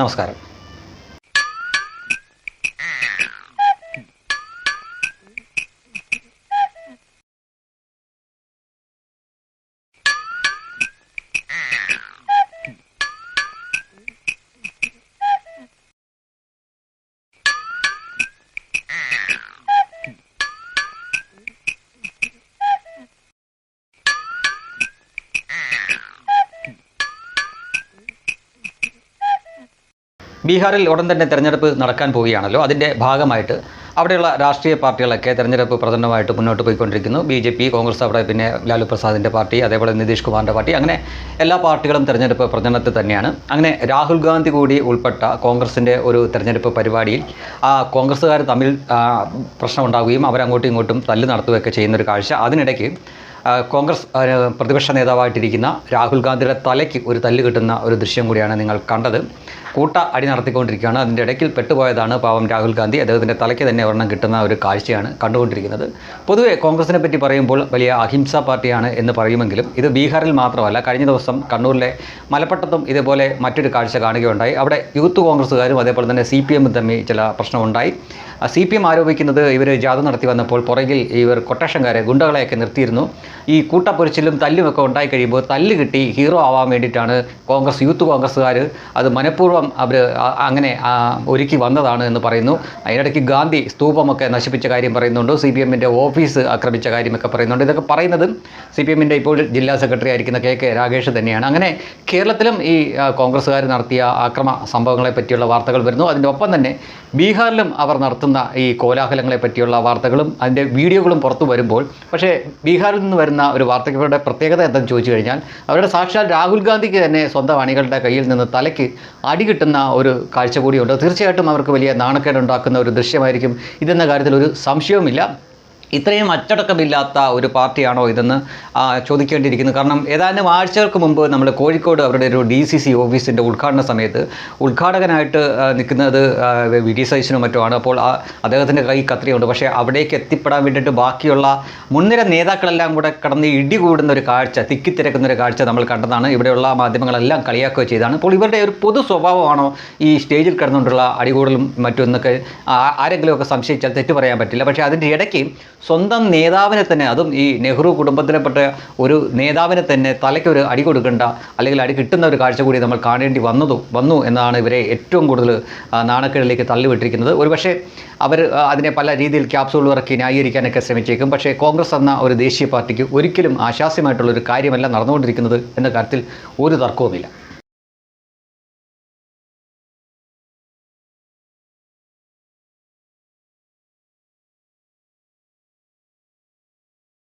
നമസ്കാരം ബീഹാറിൽ ഉടൻ തന്നെ തെരഞ്ഞെടുപ്പ് നടക്കാൻ പോവുകയാണല്ലോ. അതിന്റെ ഭാഗമായിട്ട് അവിടെയുള്ള രാഷ്ട്രീയ പാർട്ടികളൊക്കെ തെരഞ്ഞെടുപ്പ് പ്രചരണമായിട്ട് മുന്നോട്ട് പോയിക്കൊണ്ടിരിക്കുന്നു. ബി ജെ പി കോൺഗ്രസ് അവിടെ പിന്നെ ലാലു പ്രസാദിന്റെ പാർട്ടി അതേപോലെ നിതീഷ് കുമാറിന്റെ പാർട്ടി അങ്ങനെ എല്ലാ പാർട്ടികളും തെരഞ്ഞെടുപ്പ് പ്രചരണത്തിൽ തന്നെയാണ്. അങ്ങനെ രാഹുൽ ഗാന്ധി കൂടി ഉൾപ്പെട്ട കോൺഗ്രസിന്റെ ഒരു തെരഞ്ഞെടുപ്പ് പരിപാടിയിൽ ആ കോൺഗ്രസ്സുകാർ തമ്മിൽ പ്രശ്നമുണ്ടാവുകയും അവരങ്ങോട്ടും ഇങ്ങോട്ടും തല്ല് നടത്തുകയൊക്കെ ചെയ്യുന്നൊരു കാഴ്ച. അതിനിടയ്ക്ക് കോൺഗ്രസ് പ്രതിപക്ഷ നേതാവായിട്ടിരിക്കുന്ന രാഹുൽ ഗാന്ധിയുടെ തലയ്ക്ക് ഒരു തല്ല് കിട്ടുന്ന ഒരു ദൃശ്യം കൂടിയാണ് നിങ്ങൾ കണ്ടത്. കൂട്ട അടി നടത്തിക്കൊണ്ടിരിക്കുകയാണ്. അതിന്റെ ഇടയ്ക്കിൽ പെട്ടുപോയതാണ് പാവം രാഹുൽ ഗാന്ധി. അദ്ദേഹത്തിന്റെ തലയ്ക്ക് തന്നെ ഒരെണ്ണം കിട്ടുന്ന ഒരു കാഴ്ചയാണ് കണ്ടുകൊണ്ടിരിക്കുന്നത്. പൊതുവെ കോൺഗ്രസിനെ പറ്റി പറയുമ്പോൾ വലിയ അഹിംസ പാർട്ടിയാണ് എന്ന് പറയുമെങ്കിലും ഇത് ബീഹാറിൽ മാത്രമല്ല കഴിഞ്ഞ ദിവസം കണ്ണൂരിലെ മലപ്പട്ടത്തും ഇതേപോലെ മറ്റൊരു കാഴ്ച കാണുകയുണ്ടായി. അവിടെ യൂത്ത് കോൺഗ്രസ്സുകാരും അതേപോലെ തന്നെ സി പി എമ്മും തമ്മിൽ ചില പ്രശ്നമുണ്ടായി. സി പി എം ആരോപിക്കുന്നത് ഇവർ ജാഥ നടത്തി വന്നപ്പോൾ പുറകിൽ ഇവർ കൊട്ടേഷൻകാരെ ഗുണ്ടകളെയൊക്കെ നിർത്തിയിരുന്നു. ഈ കൂട്ടപ്പൊരിച്ചിലും തല്ലുമൊക്കെ ഉണ്ടായി കഴിയുമ്പോൾ തല്ല് കിട്ടി ഹീറോ ആവാൻ വേണ്ടിയിട്ടാണ് കോൺഗ്രസ് യൂത്ത് കോൺഗ്രസ്സുകാർ അത് മനഃപൂർവം അവർ അങ്ങനെ ഒരുക്കി വന്നതാണ് എന്ന് പറയുന്നു. അതിനിടയ്ക്ക് ഗാന്ധി സ്തൂപമൊക്കെ നശിപ്പിച്ച കാര്യം പറയുന്നുണ്ട്. സി പി എമ്മിന്റെ ഓഫീസ് ആക്രമിച്ച കാര്യമൊക്കെ പറയുന്നുണ്ട്. ഇതൊക്കെ പറയുന്നത് സി പി എമ്മിന്റെ ഇപ്പോൾ ജില്ലാ സെക്രട്ടറി ആയിരിക്കുന്ന കെ കെ രാഗേഷ് തന്നെയാണ്. അങ്ങനെ കേരളത്തിലും ഈ കോൺഗ്രസ്സുകാർ നടത്തിയ ആക്രമ സംഭവങ്ങളെ പറ്റിയുള്ള വാർത്തകൾ വരുന്നു. അതിന്റെ ഒപ്പം തന്നെ ബീഹാറിലും അവർ നടത്തുന്ന ഈ കോലാഹലങ്ങളെ പറ്റിയുള്ള വാർത്തകളും അതിന്റെ വീഡിയോകളും പുറത്തു വരുമ്പോൾ പക്ഷേ ബീഹാറിൽ നിന്ന് വരുന്ന ഒരു വാർത്തകളുടെ പ്രത്യേകത എന്തെന്ന് ചോദിച്ചു കഴിഞ്ഞാൽ അവരുടെ സാക്ഷാൽ രാഹുൽ ഗാന്ധിക്ക് തന്നെ സ്വന്തം അണികളുടെ കയ്യിൽ നിന്ന് തലയ്ക്ക് അടി കിട്ടുന്ന ഒരു കാഴ്ച കൂടിയുണ്ട്. തീർച്ചയായിട്ടും അവർക്ക് വലിയ നാണക്കേട് ഉണ്ടാക്കുന്ന ഒരു ദൃശ്യമായിരിക്കും ഇതെന്ന കാര്യത്തിൽ ഒരു സംശയവുമില്ല. ഇത്രയും അച്ചടക്കമില്ലാത്ത ഒരു പാർട്ടിയാണോ ഇതെന്ന് ചോദിക്കേണ്ടിയിരിക്കുന്നു. കാരണം ഏതാനും ആഴ്ചകൾക്ക് മുമ്പ് നമ്മൾ കോഴിക്കോട് അവരുടെ ഒരു ഡി സി സി ഓഫീസിന്റെ ഉദ്ഘാടന സമയത്ത് ഉദ്ഘാടകനായിട്ട് നിൽക്കുന്നത് വി ഡി സൈസിനും മറ്റുമാണ് അപ്പോൾ ആ അദ്ദേഹത്തിന്റെ കൈ കത്രിയുണ്ട്. പക്ഷേ അവിടേക്ക് എത്തിപ്പെടാൻ വേണ്ടിയിട്ട് ബാക്കിയുള്ള മുൻനിര നേതാക്കളെല്ലാം കൂടെ കടന്ന് ഇടി കൂടുന്ന ഒരു കാഴ്ച തിക്കിത്തിരക്കുന്ന ഒരു കാഴ്ച നമ്മൾ കണ്ടതാണ്. ഇവിടെയുള്ള മാധ്യമങ്ങളെല്ലാം കളിയാക്കുക ചെയ്താണ് അപ്പോൾ ഇവരുടെ ഒരു പൊതു സ്വഭാവമാണോ ഈ സ്റ്റേജിൽ കിടന്നുകൊണ്ടുള്ള അടികൂടലും മറ്റും എന്നൊക്കെ ആ- ആരെങ്കിലുമൊക്കെ സംശയിച്ചാൽ തെറ്റ് പറയാൻ പറ്റില്ല. പക്ഷേ അതിന്റെ ഇടയ്ക്ക് സ്വന്തം നേതാവിനെ തന്നെ അതും ഈ നെഹ്റു കുടുംബത്തിനെപ്പെട്ട ഒരു നേതാവിനെ തന്നെ തലയ്ക്ക് ഒരു അടി കൊടുക്കേണ്ട അല്ലെങ്കിൽ അടി കിട്ടുന്ന ഒരു കാഴ്ച കൂടി നമ്മൾ കാണേണ്ടി വന്നതും വന്നു എന്നാണ് ഇവരെ ഏറ്റവും കൂടുതൽ നാണക്കേടിലേക്ക് തള്ളിവിട്ടിരിക്കുന്നത്. ഒരുപക്ഷെ അവർ അതിനെ പല രീതിയിൽ ക്യാപ്സൂൾ ഇറക്കി ന്യായീകരിക്കാനൊക്കെ ശ്രമിച്ചേക്കും. പക്ഷേ കോൺഗ്രസ് എന്ന ഒരു ദേശീയ പാർട്ടിക്ക് ഒരിക്കലും ആശാസ്യമായിട്ടുള്ള ഒരു കാര്യമല്ല നടന്നുകൊണ്ടിരിക്കുന്നത് എന്ന കാര്യത്തിൽ ഒരു തർക്കവുമില്ല.